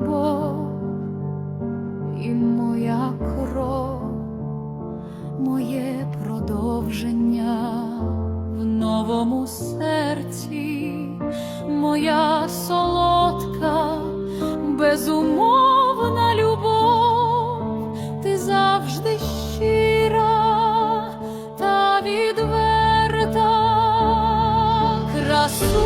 любов і моя кров, моє продовження в новому серці, моя солодка, безумовна любов, ти завжди щира та відверта красу.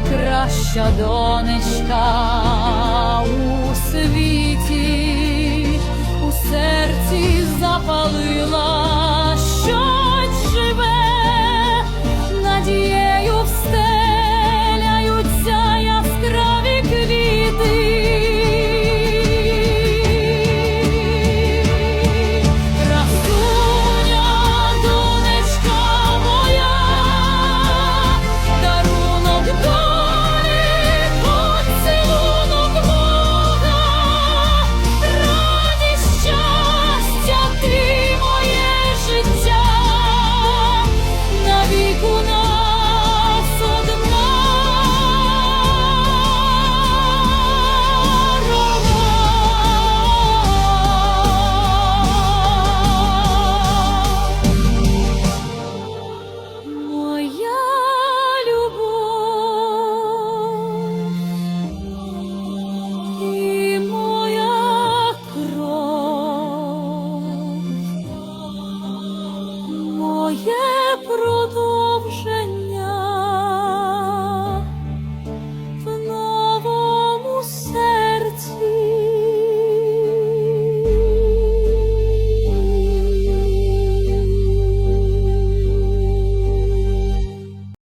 Найкраща донечка pro